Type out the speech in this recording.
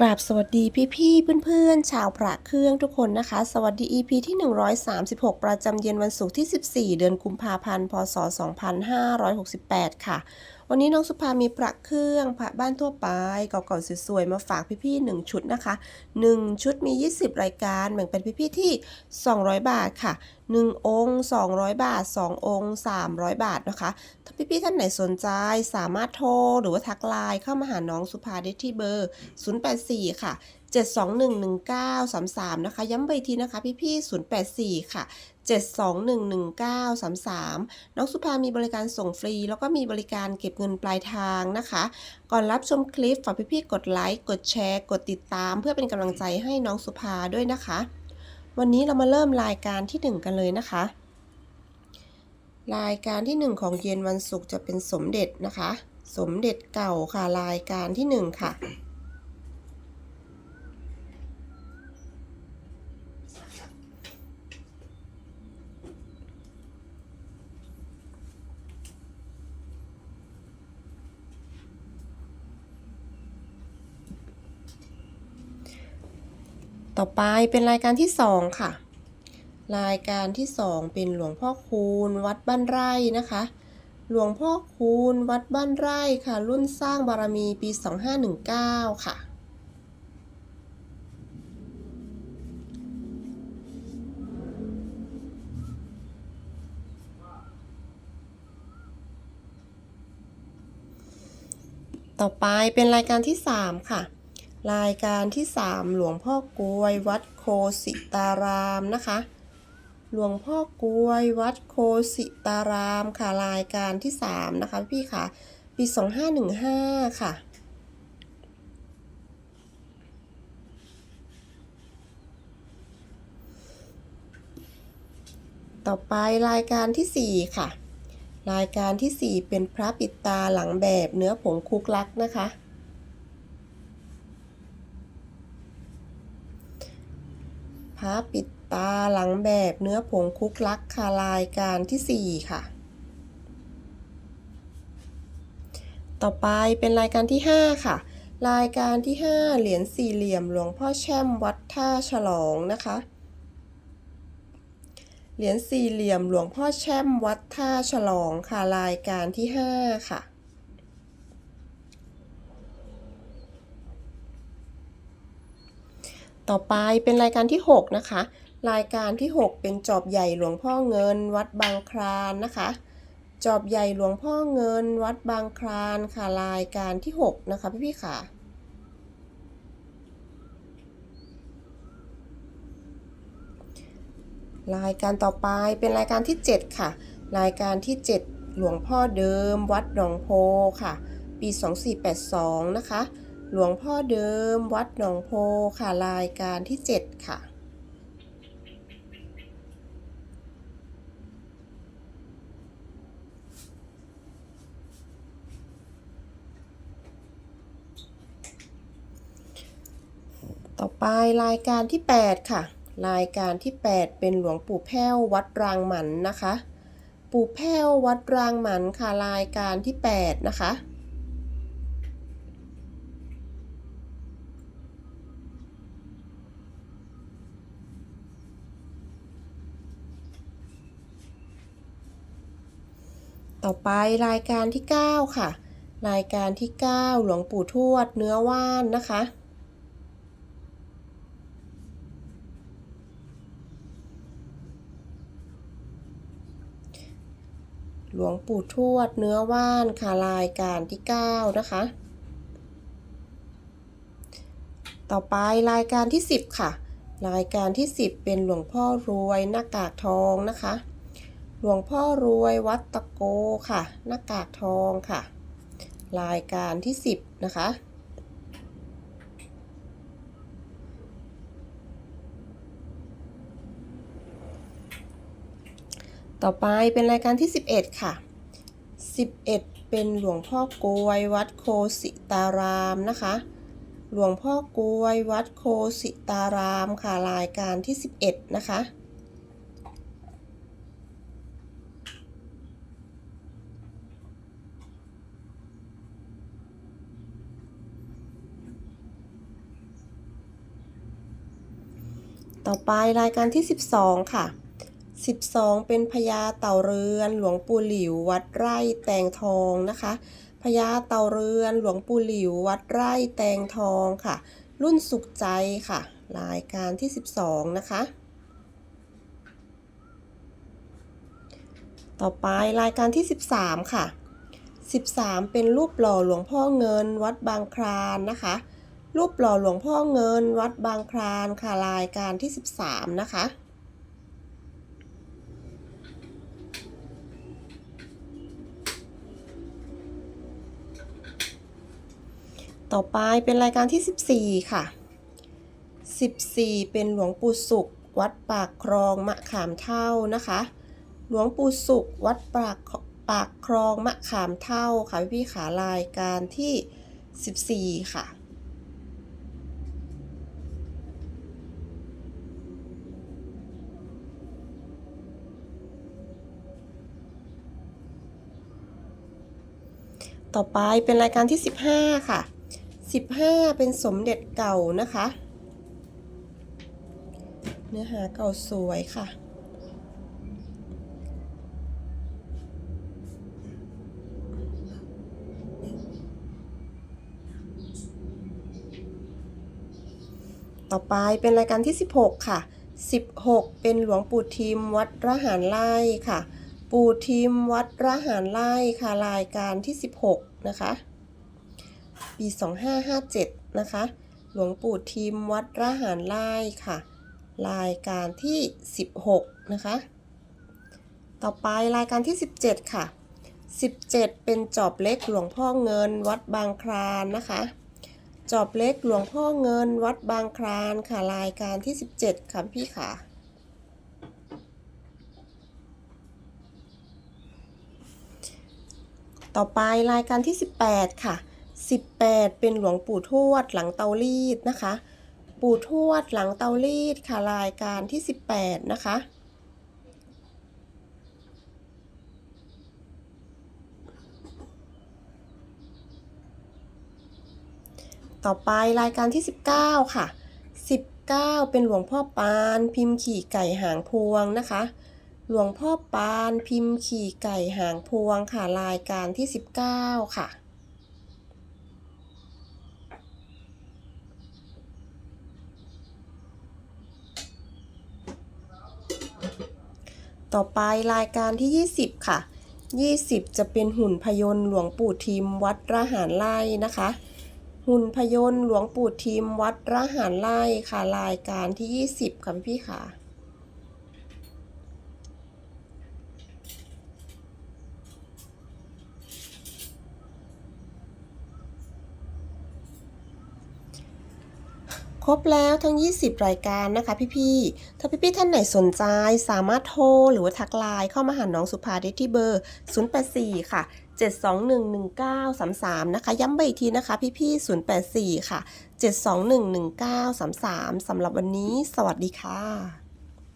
กราบสวัสดีพี่ๆเพื่อนๆ ชาวพระเครื่องทุกคนนะคะ สวัสดี EP ที่ 136 ประจำเย็นวันศุกร์ที่ 14 เดือนกุมภาพันธ์ พศ 2568 ค่ะ วันนี้น้องสุภามีพระเครื่องพระบ้านทั่วไปเก่าๆสวยๆมาฝากพี่ๆ1ชุดนะคะ 1 ชุดมี 20 รายการแบ่งเป็นพี่ๆที่ 200 บาทค่ะ 1 องค์ 200 บาท 2 องค์ 300 บาทนะคะ ถ้าพี่ๆท่านไหนสนใจสามารถโทรหรือว่าทักไลน์เข้ามาหาน้องสุภาได้ที่เบอร์ 084 ค่ะ 7211933 นะคะ ย้ำไปทีนะคะพี่ๆ084 ค่ะ 7211933 น้องสุภามีบริการส่งฟรี แล้วก็มีบริการเก็บเงินปลายทางนะคะ ก่อนรับชมคลิปฝากพี่ๆกดไลค์ กดแชร์ กดติดตาม เพื่อเป็นกำลังใจให้น้องสุภาด้วยนะคะ วันนี้เรามาเริ่มรายการที่ 1 กันเลยนะคะ รายการที่ 1 ของเย็นวันศุกร์จะเป็นสมเด็จนะคะ สมเด็จเก่าค่ะรายการที่ 1 ค่ะ ต่อไปเป็นรายการที่2ค่ะ รายการที่2เป็นหลวงพ่อคูณวัดบ้านไร่นะคะ หลวงพ่อคูณวัดบ้านไร่ค่ะ รุ่นสร้างบารมีปี 2519 ค่ะต่อไปเป็นรายการที่ 3 ค่ะ รายการที่ 3 หลวงพ่อกลวยวัดโคสิตารามนะคะ หลวงพ่อกลวยวัดโคสิตารามค่ะรายการที่ 3 นะคะพี่ค่ะปี 2515 ค่ะต่อไปรายการที่ 4 ค่ะ รายการที่ 4 เป็นพระปิดตาหลังแบบเนื้อผงคุกลักนะคะ พระ ปิดตาหลังแบบเนื้อผงคุกลักค่ะรายการที่ 4 ค่ะ ต่อไปเป็นรายการที่ 5 ค่ะ รายการที่ 5 เหรียญสี่เหลี่ยมหลวงพ่อแช่มวัดท่าฉลองนะคะเหรียญสี่เหลี่ยมหลวงพ่อแช่มวัดท่าฉลองค่ะรายการที่ 5 ค่ะ ต่อไปเป็นรายการที่ 6 นะคะ รายการที่ 6 เป็นจอบใหญ่หลวงพ่อเงิน วัดบางคลานนะคะ จอบใหญ่หลวงพ่อเงิน วัดบางคลานค่ะรายการที่ 6 นะคะพี่พี่ๆค่ะรายการต่อไปเป็นรายการที่ 7 ค่ะ รายการที่ 7 หลวงพ่อเดิม วัดหนองโพค่ะ ปี 2482 นะคะ หลวงพ่อเดิมวัดหนองโพค่ะรายการที่ 7 ค่ะ ต่อไปรายการที่ 8 ค่ะ รายการที่ 8 เป็นหลวงปู่แพ้ววัดรางหมันนะคะ ปู่แพ้ววัดรางหมันค่ะรายการที่ 8 นะคะ ต่อไปรายการที่ 9 ค่ะ รายการที่ 9 หลวงปู่ทวดเนื้อว่านนะคะ หลวงปู่ทวดเนื้อว่านค่ะรายการที่ 9 นะคะ ต่อไปรายการที่ 10 ค่ะ รายการที่ 10 เป็นหลวงพ่อรวยหน้ากากทองนะคะ หลวงพ่อรวยวัดตะโกค่ะ หน้ากากทองค่ะ รายการที่ 10 นะคะ ต่อไปเป็นรายการที่ 11 ค่ะ 11 เป็นหลวงพ่อกวยวัดโคสิตารามนะคะ หลวงพ่อกวยวัดโคสิตารามค่ะ รายการที่ 11 นะคะ ต่อไปรายการที่ 12 ค่ะ 12 เป็นพญาเต่าเรือน หลวงปู่หลิว วัดไร่แตงทองนะคะพญาเต่าเรือน หลวงปู่หลิว วัดไร่แตงทองค่ะ รุ่นสุขใจค่ะ รายการที่ 12 นะคะ ต่อไปรายการที่ 13 ค่ะ 13 เป็นรูปหล่อหลวงพ่อเงินวัดบางคลานนะคะ รูปหล่อหลวงพ่อเงินวัดบางคลานค่ะรายการที่ 13 นะคะ ต่อไปเป็นรายการที่ 14 ค่ะ 14 เป็นหลวงปู่สุข วัดปากคลองมะขามเท่านะคะ หลวงปู่สุข วัดปากปากคลองมะขามเท่าค่ะพี่ขารายการที่ 14 ค่ะ ต่อไปเป็นรายการที่ 15 ค่ะ 15 เป็นสมเด็จเก่านะคะ เนื้อหาเก่าสวยค่ะต่อไปเป็นรายการที่ 16 ค่ะ 16 เป็นหลวงปู่ทิมวัดระหารไร่ค่ะ ปู่ทิมวัดระหารไร่ค่ะรายการที่ 16 นะคะ ปี 2557 นะคะ หลวงปู่ทิมวัดระหารไร่ค่ะ รายการที่ 16 นะคะ ต่อไปรายการที่ 17 ค่ะ 17 เป็นจอบเล็กหลวงพ่อเงินวัดบางคลานนะคะ จอบเล็กหลวงพ่อเงินวัดบางคลานค่ะรายการที่ 17 ค่ะพี่ค่ะ ต่อไปรายการที่ 18 ค่ะ 18 เป็นหลวงปู่ทวดหลังเตารีดนะคะ ปู่ทวดหลังเตารีดค่ะรายการที่ 18 นะคะต่อไปรายการที่ 19 ค่ะ 19 เป็นหลวงพ่อปาน พิมพ์ขี่ไก่หางพวงนะคะ หลวงพ่อปานพิมพ์ขี่ไก่หางพวงค่ะรายการที่ 19 ค่ะ ต่อไปรายการที่ 20 ค่ะ 20 จะเป็นหุ่นพยนต์หลวงปู่ทิมวัดระหารไร่นะคะ หุ่นพยนต์หลวงปู่ทิมวัดระหารไร่ค่ะรายการที่ 20 ค่ะพี่ค่ะ ครบแล้วทั้ง 20 รายการนะคะพี่ๆ ถ้าพี่ๆท่านไหนสนใจสามารถโทรหรือว่าทักไลน์เข้ามาหาน้องสุภาได้ที่เบอร์ 084 ค่ะ 7211933 นะคะ ย้ำไปอีกทีนะคะพี่ๆ 084 ค่ะ 7211933 สำหรับวันนี้ สวัสดีค่ะ